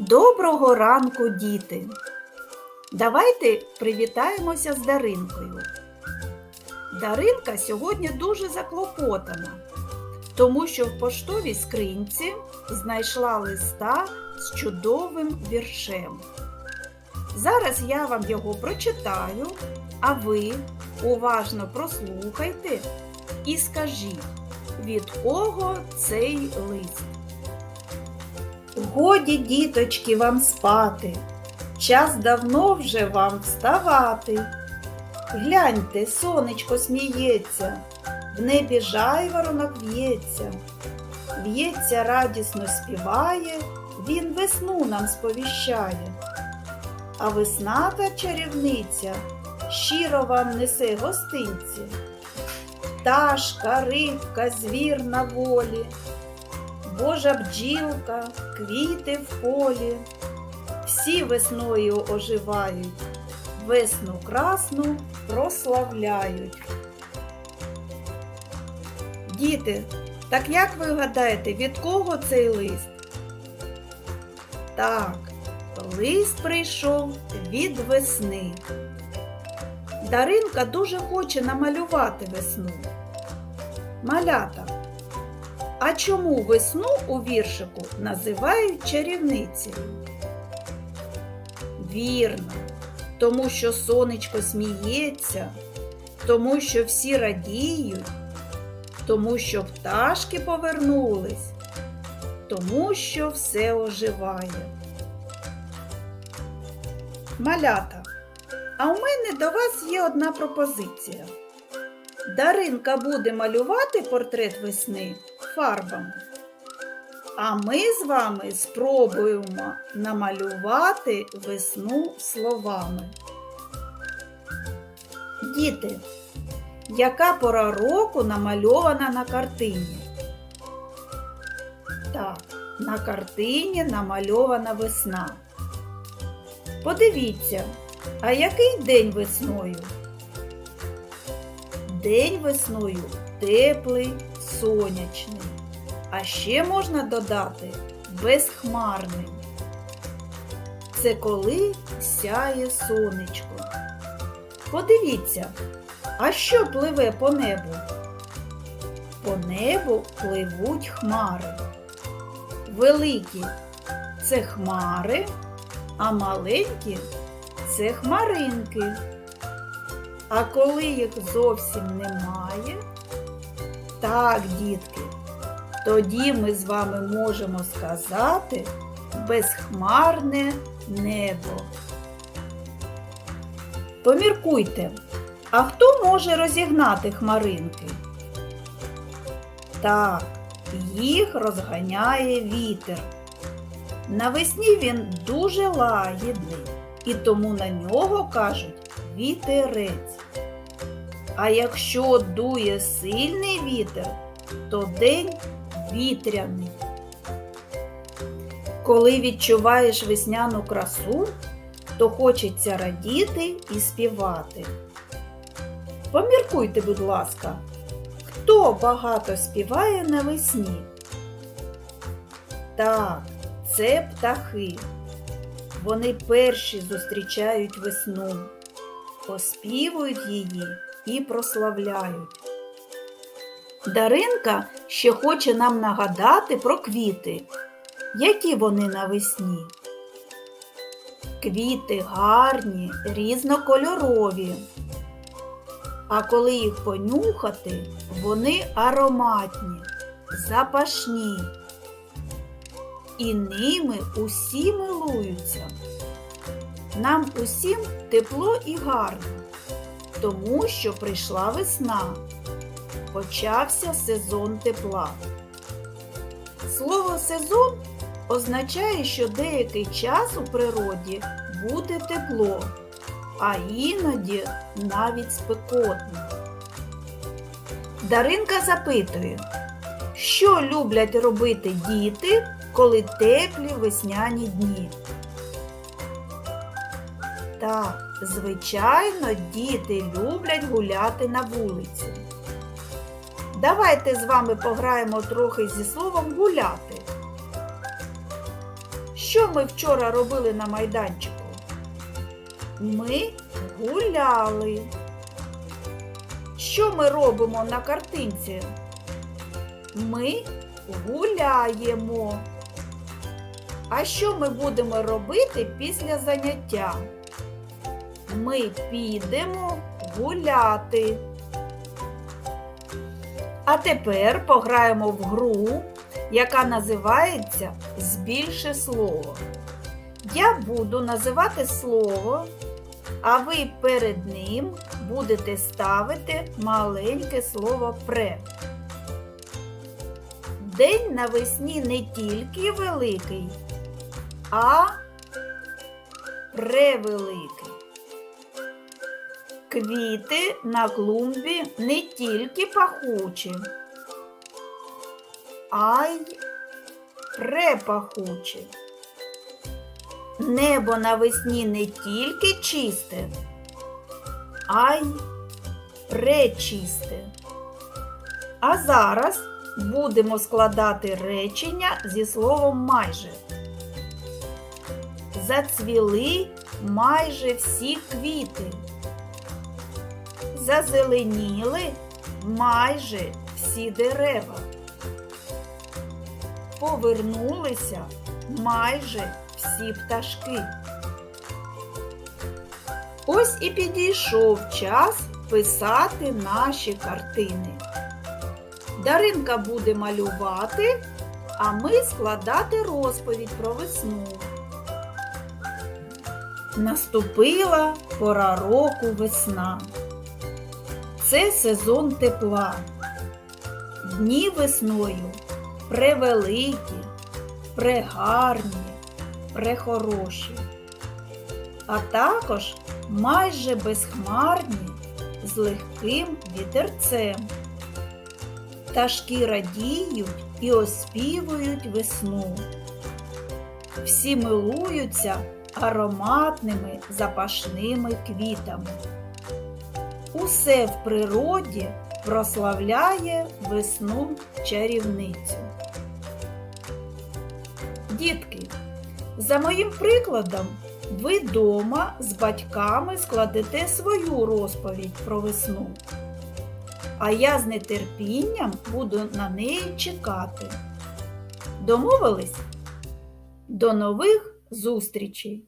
Доброго ранку, діти! Давайте привітаємося з Даринкою. Даринка сьогодні дуже заклопотана, тому що в поштовій скриньці знайшла листа з чудовим віршем. Зараз я вам його прочитаю, а ви уважно прослухайте і скажіть, від кого цей лист. Годі, діточки, вам спати, час давно вже вам вставати. Гляньте, сонечко сміється, в небі жайворонок в'ється, в'ється, радісно співає, він весну нам сповіщає. А весна та чарівниця щиро вам несе гостинці. Пташка, рибка, звір на волі, Божа бджілка, квіти в полі, всі весною оживають, весну красну прославляють. Діти, так як ви гадаєте, від кого цей лист? Так, лист прийшов від весни. Даринка дуже хоче намалювати весну. Малята. А чому весну у віршику називають чарівницею? Вірно, тому що сонечко сміється, тому що всі радіють, тому що пташки повернулись, тому що все оживає. Малята, а у мене до вас є одна пропозиція. Даринка буде малювати портрет весни фарбами. А ми з вами спробуємо намалювати весну словами. Діти, яка пора року намальована на картині? Так, на картині намальована весна. Подивіться, а який день весною? День весною теплий, сонячний. А ще можна додати безхмарний. Це коли сяє сонечко. Подивіться, а що пливе по небу? По небу пливуть хмари. Великі це хмари, а маленькі це хмаринки. А коли їх зовсім немає, так, дітки, тоді ми з вами можемо сказати безхмарне небо. Поміркуйте, а хто може розігнати хмаринки? Так, їх розганяє вітер. Навесні він дуже лагідний, і тому на нього кажуть вітерець. А якщо дує сильний вітер, то день вітряний. Коли відчуваєш весняну красу, то хочеться радіти і співати. Поміркуйте, будь ласка, хто багато співає навесні? Так, це птахи. Вони перші зустрічають весну, оспівують її і прославляють. Даринка ще хоче нам нагадати про квіти, які вони навесні. Квіти гарні, різнокольорові. А коли їх понюхати, вони ароматні, запашні. І ними усі милуються. Нам усім тепло і гарно, тому що прийшла весна. Почався сезон тепла. Слово сезон означає, що деякий час у природі буде тепло, а іноді навіть спекотно. Даринка запитує, що люблять робити діти, коли теплі весняні дні? Так, звичайно, діти люблять гуляти на вулиці. Давайте з вами пограємо трохи зі словом гуляти. Що ми вчора робили на майданчику? Ми гуляли. Що ми робимо на картинці? Ми гуляємо. А що ми будемо робити після заняття? Ми підемо гуляти. А тепер пограємо в гру, яка називається Збільши слово. Я буду називати слово, а ви перед ним будете ставити маленьке слово пре. День навесні не тільки великий, а превеликий. Квіти на клумбі не тільки пахучі, а й препахучі. Небо навесні не тільки чисте, а й пречисте. А зараз будемо складати речення зі словом майже. Зацвіли майже всі квіти. Зазеленіли майже всі дерева. Повернулися майже всі пташки. Ось і підійшов час писати наші картини. Даринка буде малювати, а ми складати розповідь про весну. Наступила пора року весна. Це сезон тепла. Дні весною превеликі, прегарні, прехороші, а також майже безхмарні з легким вітерцем. Пташки радіють і оспівують весну. Всі милуються ароматними запашними квітами. Усе в природі прославляє весну чарівницю. Дітки, за моїм прикладом, ви дома з батьками складете свою розповідь про весну. А я з нетерпінням буду на неї чекати. Домовились? До нових зустрічей!